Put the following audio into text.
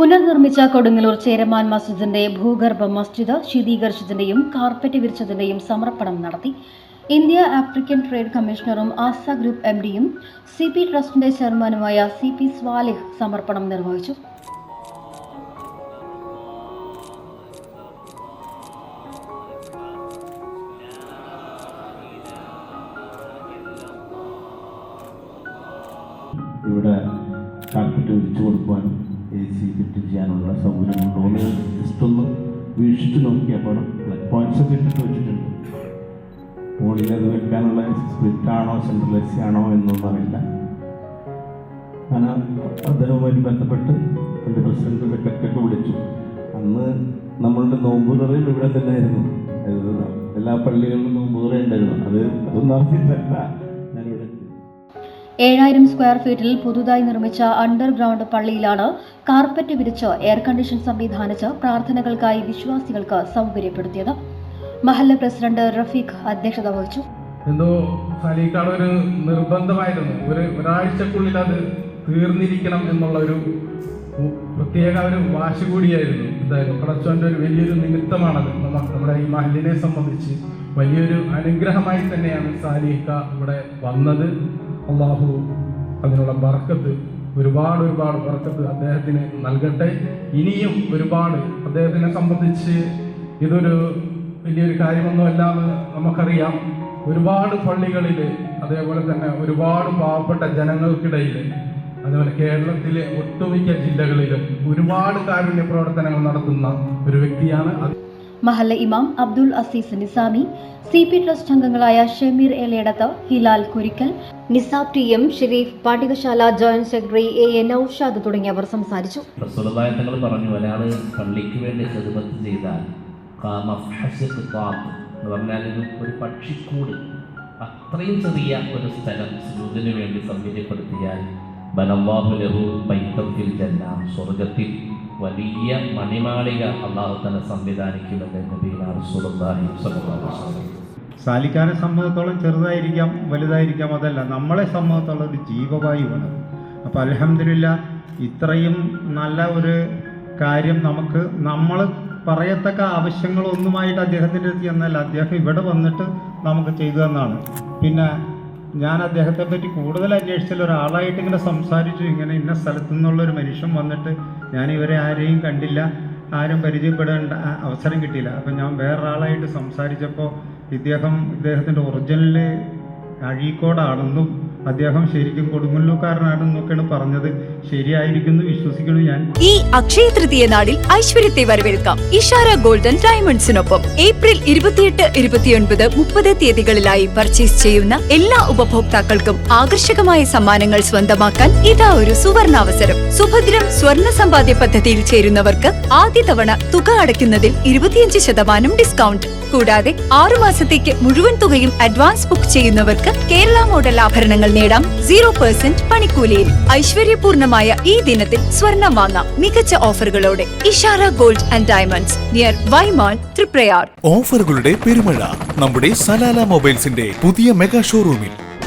പുനർനിർമ്മിച്ച കൊടുങ്ങല്ലൂർ ചേരമാൻ മസ്ജിദിന്റെ ഭൂഗർഭ മസ്ജിദ് ശീതീകരിച്ചതിന്റെയും കാർപ്പറ്റ് വിരിച്ചതിന്റെയും സമർപ്പണം നടത്തി. ഇന്ത്യ ആഫ്രിക്കൻ ട്രേഡ് കമ്മീഷണറും ആസ ഗ്രൂപ്പ് എം ഡിയും സി പി ട്രസ്റ്റിന്റെ ചെയർമാനുമായ സി പി സ്വാലിഹ് സമർപ്പണം നിർവഹിച്ചു. ഇവിടെ കാർപ്പറ്റ് വിരിച്ചു കൊടുക്കുവാനും എ സി ഫിറ്റ് ചെയ്യാനുള്ള സൗകര്യമുണ്ടോ എന്ന് ജസ്റ്റ് ഒന്ന് വീക്ഷിച്ച് നോക്കിയപ്പോൾ പ്ലഗ് പോയിന്റ്സ് ഒക്കെ ഇട്ടിട്ട് വെച്ചിട്ടുണ്ട്. മുകളിൽ അത് വെക്കാനുള്ള സ്പ്ലിറ്റ് ആണോ സെൻട്രൽ എ സി ആണോ എന്നൊന്നും അറിയില്ല. ഞാൻ അദ്ദേഹവുമായി ബന്ധപ്പെട്ട് എന്റെ പ്രസിഡന്റ് സെക്രട്ടറിയൊക്കെ വിളിച്ചു. അന്ന് നമ്മളുടെ നോമ്പുതുറയും ഇവിടെ തന്നെ ആയിരുന്നു എല്ലാ പള്ളികളിലും നോമ്പുതുറ ഉണ്ടായിരുന്നു അത് അതൊന്നും അറിഞ്ഞിട്ടല്ല. ഏഴായിരം സ്ക്വയർ ഫീറ്റിൽ പുതുതായി നിർമ്മിച്ച അണ്ടർഗ്രൗണ്ട് പള്ളിയിലാണ് കാർപ്പറ്റ് വിരിച്ച് എയർ കണ്ടീഷൻ സംവിധാനിച്ച് പ്രാർത്ഥനകൾക്കായി വിശ്വാസികൾക്ക് സൗകര്യപ്പെടുത്തിയത്. മഹല്ല പ്രസിഡന്റ് റഫീഖ് അധ്യക്ഷത വഹിച്ചു. എന്തോ സലീക്കാട് ഒരു നിർബന്ധമായിരുന്നു. ഒരു ഒരാഴ്ചക്കുള്ളിൽ അത് തീർന്നിരിക്കണം എന്നുള്ള ഒരു പ്രത്യേക ഒരു വാശി കൂടിയായിരുന്നു. എന്തായാലും പടച്ചോന്റെ ഒരു വലിയൊരു നിമിത്തമാണത്. നമ്മ- നമ്മുടെ ഈ മഹലിനെ സംബന്ധിച്ച് വലിയൊരു അനുഗ്രഹമായി തന്നെയാണ് സാലിഹ ഇവിടെ വന്നത്. അള്ളാഹു അതിനുള്ള ബർക്കത്ത് ഒരുപാട് ഒരുപാട് ബർക്കത്ത് അദ്ദേഹത്തിന് നൽകട്ടെ. ഇനിയും ഒരുപാട് അദ്ദേഹത്തിനെ സംബന്ധിച്ച് ഇതൊരു വലിയൊരു കാര്യമൊന്നുമല്ല എന്ന് നമുക്കറിയാം. ഒരുപാട് പള്ളികളിൽ അതേപോലെ തന്നെ ഒരുപാട് പാവപ്പെട്ട ജനങ്ങൾക്കിടയിൽ അതുപോലെ കേരളത്തിലെ ഒട്ടുമിക്ക ജില്ലകളിലും ഒരുപാട് കാരുണ്യ പ്രവർത്തനങ്ങൾ നടത്തുന്ന ഒരു വ്യക്തിയാണ് അത്. മഹല്ല ഇമാം Abdul Aziz Nizami C P trust അംഗങ്ങളായ Shameer Eledath Hilal Kurikkal Nisab T M Sharif Padikashala joint secretary A A Noushad തുടങ്ങിയവർ സംസാരിച്ചു. പറഞ്ഞു ഒരാൾ പള്ളിക്ക് വേണ്ടി ഹിദ്മത്ത് ചെയ്താൽ എന്ന് പറഞ്ഞാൽ ഒരു പക്ഷിക്കൂട്. അത്രയും ചെറിയ ഒരു സ്ഥലം സുജൂദിന് വേണ്ടി സൗകര്യപ്പെടുത്തിയാൽ ബനല്ലാഹു ലഹു ബൈത്തം ഫിൽ ജന്ന സ്വർഗത്തിൽ വലിയ മണിമാളിക അള്ളാഹു തന്നെ വസല്ലം സാലിക്കാരെ സംബന്ധിച്ചോളം ചെറുതായിരിക്കാം വലുതായിരിക്കാം അതല്ല നമ്മളെ സംബന്ധിച്ചോളം ഒരു ജീവവായുവാണ്. അപ്പോൾ അലഹമില്ല ഇത്രയും നല്ല ഒരു കാര്യം നമുക്ക് നമ്മൾ പറയത്തക്ക ആവശ്യങ്ങളൊന്നുമായിട്ട് അദ്ദേഹത്തിന്റെ അടുത്ത് ചെന്നല്ല അദ്ദേഹം ഇവിടെ വന്നിട്ട് നമുക്ക് ചെയ്തു തന്നാണ്. പിന്നെ ഞാൻ അദ്ദേഹത്തെ പറ്റി കൂടുതൽ അന്വേഷിച്ചാൽ ഒരാളായിട്ട് ഇങ്ങനെ സംസാരിച്ചു ഇങ്ങനെ ഇന്ന സ്ഥലത്തു നിന്നുള്ള ഒരു മനുഷ്യൻ വന്നിട്ട് ഞാൻ ഇവരെ ആരെയും കണ്ടില്ല. ആരും പരിചയപ്പെടേണ്ട അവസരം കിട്ടിയില്ല. അപ്പം ഞാൻ വേറൊരാളായിട്ട് സംസാരിച്ചപ്പോൾ ഇദ്ദേഹം ഇദ്ദേഹത്തിന്റെ ഒറിജിനൽ അഴീക്കോടാണെന്നും അദ്ദേഹം ശരിക്കും കൊടുങ്ങല്ലൂക്കാരനാണെന്നൊക്കെയാണ് പറഞ്ഞത്. ശരിയായിരിക്കുന്നു വിശ്വസിക്കുന്നു ഞാൻ. ഈ അക്ഷയ തൃതീയ നാളിൽ ഐശ്വര്യത്തെ വരവേൽക്കാം. ഇഷാര ഗോൾഡൻ ഡയമണ്ട്സിനൊപ്പം ഏപ്രിൽ ഇരുപത്തിയെട്ട് ഇരുപത്തിയൊൻപത് മുപ്പത് തീയതികളിലായി പർച്ചേസ് ചെയ്യുന്ന എല്ലാ ഉപഭോക്താക്കൾക്കും ആകർഷകമായ സമ്മാനങ്ങൾ സ്വന്തമാക്കാൻ ഇതാ ഒരു സുവർണാവസരം. സുഭദ്രം സ്വർണ സമ്പാദ്യ പദ്ധതിയിൽ ചേരുന്നവർക്ക് ആദ്യ തവണ തുക അടയ്ക്കുന്നതിൽ ഇരുപത്തിയഞ്ച് ശതമാനം ഡിസ്കൗണ്ട് കൂടാതെ ആറു മാസത്തേക്ക് മുഴുവൻ തുകയും അഡ്വാൻസ് ബുക്ക് ചെയ്യുന്നവർക്ക് കേരള മോഡൽ ആഭരണങ്ങൾ നേടാം. സീറോ പെർസെന്റ് പണിക്കൂലിയിൽ ഐശ്വര്യപൂർണമായ ഈ ദിനത്തിൽ സ്വർണം വാങ്ങാം. മികച്ച ഓഫറുകളോടെ Ishara gold and diamonds near Y Mall Thriprayar ഓഫറുകളുടെ പെരുമഴ നമ്മുടെ സലാല മൊബൈൽസിന്റെ പുതിയ മെഗാ ഷോറൂമിൽ